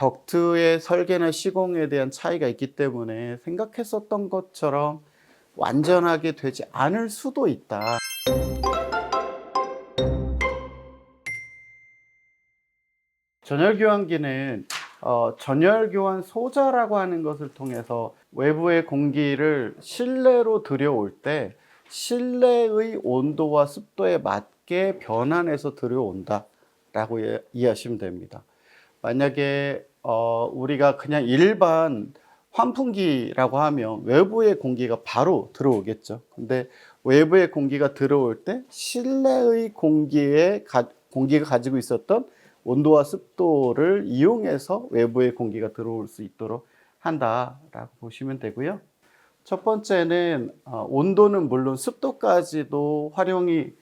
덕트의 설계나 시공에 대한 차이가 있기 때문에 생각했었던 것처럼 완전하게 되지 않을 수도 있다. 전열 교환기는 어, 전열 교환 소자라고 하는 것을 통해서 외부의 공기를 실내로 들여올 때 실내의 온도와 습도에 맞게 변환해서 들여온다라고 예- 이해하시면 됩니다. 만약에 어, 우리가 그냥 일반 환풍기라고 하면 외부의 공기가 바로 들어오겠죠. 근데 외부의 공기가 들어올 때 실내의 공기에 가, 공기가 가지고 있었던 온도와 습도를 이용해서 외부의 공기가 들어올 수 있도록 한다라고 보시면 되고요. 첫 번째는 어, 온도는 물론 습도까지도 활용이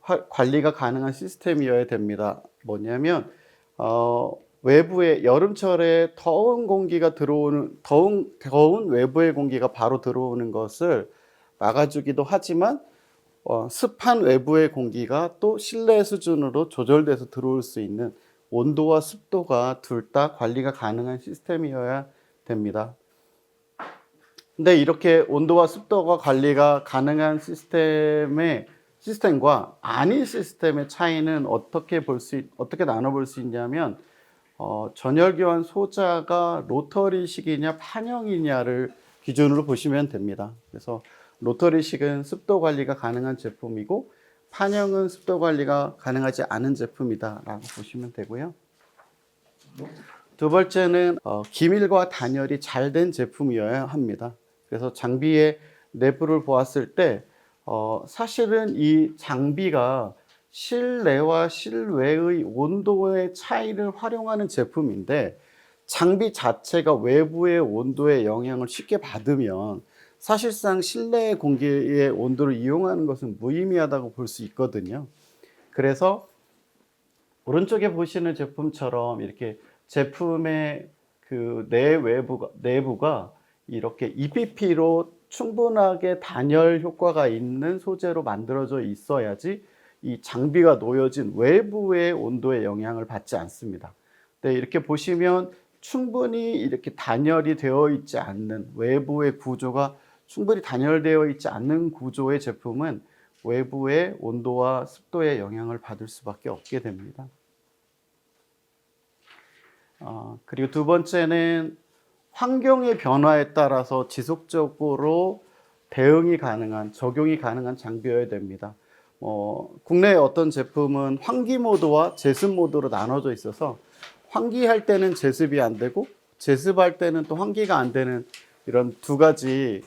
화- 관리가 가능한 시스템이어야 됩니다. 뭐냐면 어, 외부에 여름철에 더운 공기가 들어오는 더운 더운 외부의 공기가 바로 들어오는 것을 막아주기도 하지만 어, 습한 외부의 공기가 또 실내 수준으로 조절돼서 들어올 수 있는 온도와 습도가 둘 다 관리가 가능한 시스템이어야 됩니다. 근데 이렇게 온도와 습도가 관리가 가능한 시스템의 시스템과 아닌 시스템의 차이는 어떻게 볼 수 어떻게 나눠 볼 수 있냐면 어, 전열 교환 소자가 로터리식이냐 판형이냐를 기준으로 보시면 됩니다. 그래서 로터리식은 습도 관리가 가능한 제품이고 판형은 습도 관리가 가능하지 않은 제품이다라고 보시면 되고요. 두 번째는 어, 기밀과 단열이 잘 된 제품이어야 합니다. 그래서 장비의 내부를 보았을 때 어, 사실은 이 장비가 실내와 실외의 온도의 차이를 활용하는 제품인데 장비 자체가 외부의 온도의 영향을 쉽게 받으면 사실상 실내 공기의 온도를 이용하는 것은 무의미하다고 볼 수 있거든요. 그래서 오른쪽에 보시는 제품처럼 이렇게 제품의 그 내외부가 내부가 이렇게 EPP로 충분하게 단열 효과가 있는 소재로 만들어져 있어야지 이 장비가 놓여진 외부의 온도에 영향을 받지 않습니다. 네, 이렇게 보시면 충분히 이렇게 단열이 되어 있지 않는 외부의 구조가 충분히 단열되어 있지 않는 구조의 제품은 외부의 온도와 습도에 영향을 받을 수밖에 없게 됩니다. 어, 그리고 두 번째는 환경의 변화에 따라서 지속적으로 대응이 가능한 적용이 가능한 장비여야 됩니다. 어, 국내의 어떤 제품은 환기 모드와 제습 모드로 나눠져 있어서 환기할 때는 제습이 안 되고 제습할 때는 또 환기가 안 되는 이런 두 가지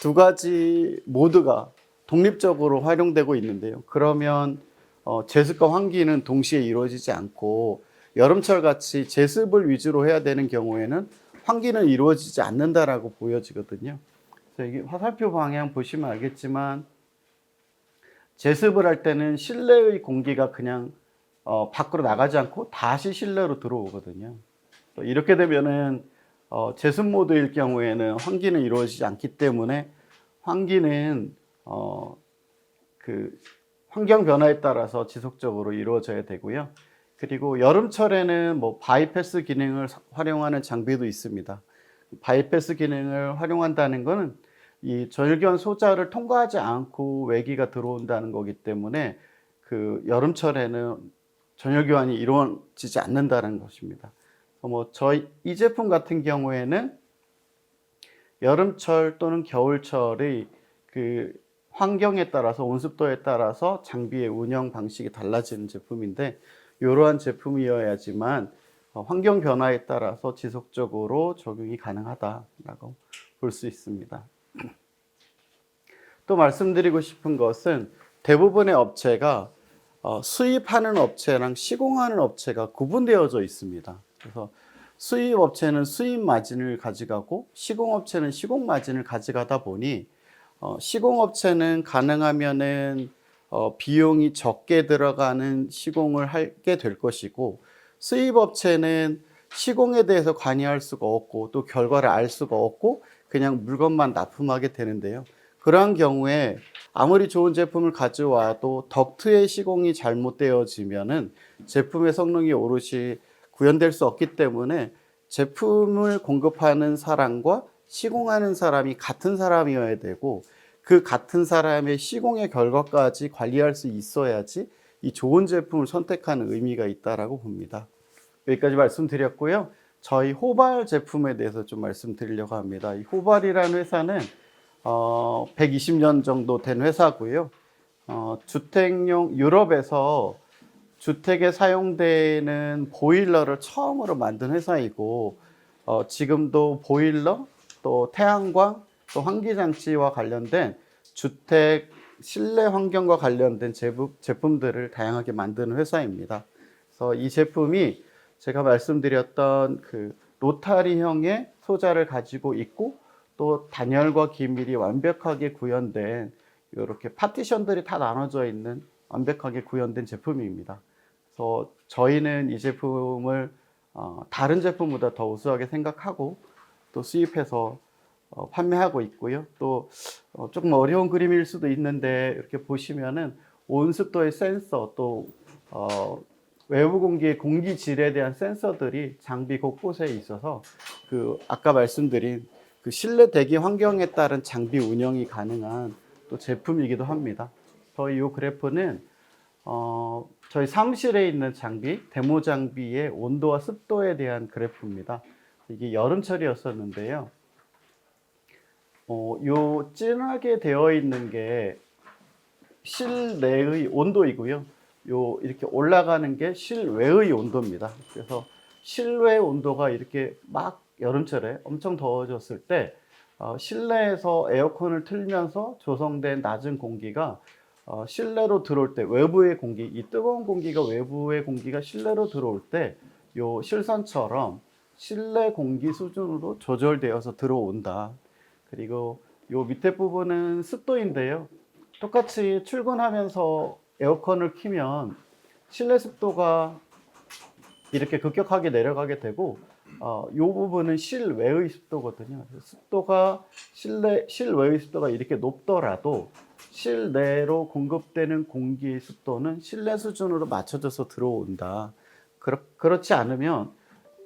두 가지 모드가 독립적으로 활용되고 있는데요. 그러면 어, 제습과 환기는 동시에 이루어지지 않고 여름철 같이 제습을 위주로 해야 되는 경우에는 환기는 이루어지지 않는다라고 보여지거든요. 그래서 이게 화살표 방향 보시면 알겠지만 제습을 할 때는 실내의 공기가 그냥 어, 밖으로 나가지 않고 다시 실내로 들어오거든요. 또 이렇게 되면은 어, 제습 모드일 경우에는 환기는 이루어지지 않기 때문에 환기는 어, 그 환경 변화에 따라서 지속적으로 이루어져야 되고요. 그리고 여름철에는 뭐 바이패스 기능을 사- 활용하는 장비도 있습니다. 바이패스 기능을 활용한다는 것은 이 절견 소자를 통과하지 않고 외기가 들어온다는 거기 때문에 그 여름철에는 전열 교환이 이루어지지 않는다는 것입니다. 뭐 저희 이 제품 같은 경우에는 여름철 또는 겨울철의 그 환경에 따라서 온습도에 따라서 장비의 운영 방식이 달라지는 제품인데 이러한 제품이어야지만 어, 환경 변화에 따라서 지속적으로 적용이 가능하다라고 볼 수 있습니다. 또 말씀드리고 싶은 것은 대부분의 업체가 어, 수입하는 업체랑 시공하는 업체가 구분되어져 있습니다. 그래서 수입 업체는 수입 마진을 가져가고 시공 업체는 시공 마진을 가져가다 보니 어, 시공 업체는 가능하면은 어, 비용이 적게 들어가는 시공을 하게 될 것이고 수입 업체는 시공에 대해서 관여할 수가 없고 또 결과를 알 수가 없고 그냥 물건만 납품하게 되는데요. 그러한 경우에 아무리 좋은 제품을 가져와도 덕트의 시공이 잘못되어지면은 제품의 성능이 오롯이 구현될 수 없기 때문에 제품을 공급하는 사람과 시공하는 사람이 같은 사람이어야 되고 그 같은 사람의 시공의 결과까지 관리할 수 있어야지 이 좋은 제품을 선택하는 의미가 있다라고 봅니다. 여기까지 말씀드렸고요. 저희 호발 제품에 대해서 좀 말씀드리려고 합니다. 이 호발이라는 회사는 어, 120년 정도 된 회사고요. 어, 주택용 유럽에서 주택에 사용되는 보일러를 처음으로 만든 회사이고 어, 지금도 보일러 또 태양광 또 환기장치와 관련된 주택 실내 환경과 관련된 제품, 제품들을 다양하게 만드는 회사입니다. 그래서 이 제품이 제가 말씀드렸던 그 로타리형의 소자를 가지고 있고 또 단열과 기밀이 완벽하게 구현된 이렇게 파티션들이 다 나눠져 있는 완벽하게 구현된 제품입니다. 그래서 저희는 이 제품을 어, 다른 제품보다 더 우수하게 생각하고 또 수입해서 어, 판매하고 있고요. 또 어, 조금 어려운 그림일 수도 있는데 이렇게 보시면은 온습도의 센서 또 어, 외부 공기의 공기 질에 대한 센서들이 장비 곳곳에 있어서 그 아까 말씀드린 그 실내 대기 환경에 따른 장비 운영이 가능한 또 제품이기도 합니다. 저희 이 그래프는 어, 저희 사무실에 있는 장비, 데모 장비의 온도와 습도에 대한 그래프입니다. 이게 여름철이었었는데요. 어, 요 진하게 되어 있는 게 실내의 온도이고요. 요 이렇게 올라가는 게 실외의 온도입니다. 그래서 실외 온도가 이렇게 막 여름철에 엄청 더워졌을 때 어, 실내에서 에어컨을 틀면서 조성된 낮은 공기가 어, 실내로 들어올 때 외부의 공기, 이 뜨거운 공기가 외부의 공기가 실내로 들어올 때 요 실선처럼 실내 공기 수준으로 조절되어서 들어온다. 그리고 요 밑에 부분은 습도인데요. 똑같이 출근하면서 에어컨을 키면 실내 습도가 이렇게 급격하게 내려가게 되고 어, 요 부분은 실외의 습도거든요. 습도가 실내 실외의 습도가 이렇게 높더라도 실내로 공급되는 공기 습도는 실내 수준으로 맞춰져서 들어온다. 그렇, 그렇지 않으면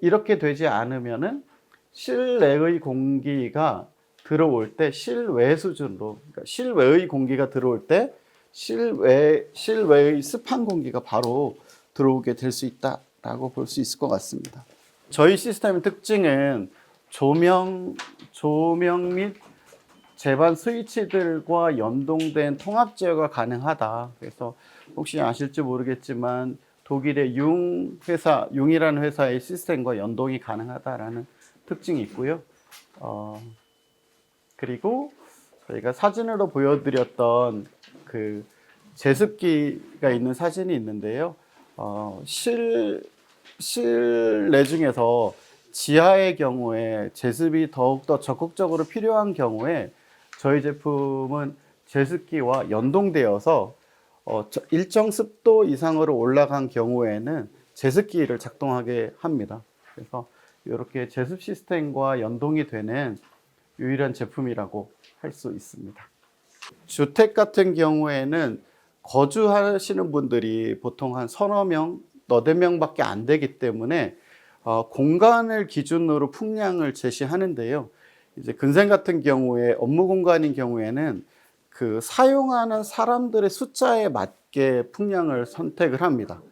이렇게 되지 않으면은 실내의 공기가 들어올 때 실외 수준으로 그러니까 실외의 공기가 들어올 때 실외 실외의 습한 공기가 바로 들어오게 될 수 있다라고 볼 수 있을 것 같습니다. 저희 시스템의 특징은 조명 조명 및 제반 스위치들과 연동된 통합 제어가 가능하다. 그래서 혹시 아실지 모르겠지만 독일의 융 회사, 융이라는 회사의 시스템과 연동이 가능하다라는 특징이 있고요. 어, 그리고 저희가 사진으로 보여드렸던 그 제습기가 있는 사진이 있는데요. 어, 실, 실내 중에서 지하의 경우에 제습이 더욱더 적극적으로 필요한 경우에 저희 제품은 제습기와 연동되어서 어, 저- 일정 습도 이상으로 올라간 경우에는 제습기를 작동하게 합니다. 그래서 이렇게 제습 시스템과 연동이 되는 유일한 제품이라고 할 수 있습니다. 주택 같은 경우에는 거주하시는 분들이 보통 한 서너 명, 너댓 명밖에 안 되기 때문에 어, 공간을 기준으로 풍량을 제시하는데요. 이제 근생 같은 경우에 업무 공간인 경우에는 그 사용하는 사람들의 숫자에 맞게 풍량을 선택을 합니다.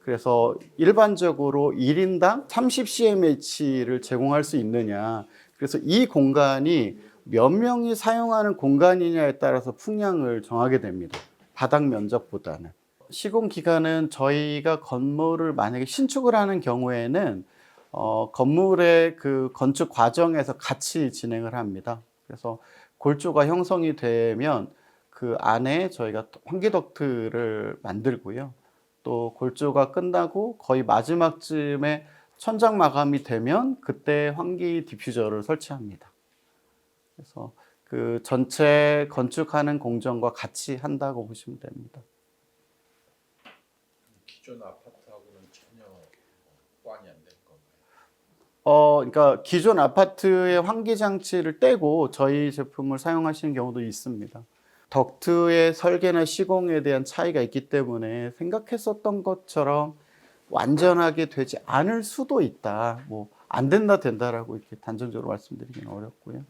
그래서 일반적으로 1인당 30cmH를 제공할 수 있느냐. 그래서 이 공간이 몇 명이 사용하는 공간이냐에 따라서 풍량을 정하게 됩니다. 바닥 면적보다는. 시공 기간은 저희가 건물을 만약에 신축을 하는 경우에는 어, 건물의 그 건축 과정에서 같이 진행을 합니다. 그래서 골조가 형성이 되면 그 안에 저희가 환기 덕트를 만들고요. 또 골조가 끝나고 거의 마지막쯤에 천장 마감이 되면 그때 환기 디퓨저를 설치합니다. 그래서 그 전체 건축하는 공정과 같이 한다고 보시면 됩니다. 기존 아파트하고는 전혀 꽝이 안 되는 건가요? 어, 그러니까 기존 아파트의 환기 장치를 떼고 저희 제품을 사용하시는 경우도 있습니다. 덕트의 설계나 시공에 대한 차이가 있기 때문에 생각했었던 것처럼 완전하게 되지 않을 수도 있다. 뭐 안 된다 된다라고 이렇게 단정적으로 말씀드리기는 어렵고요.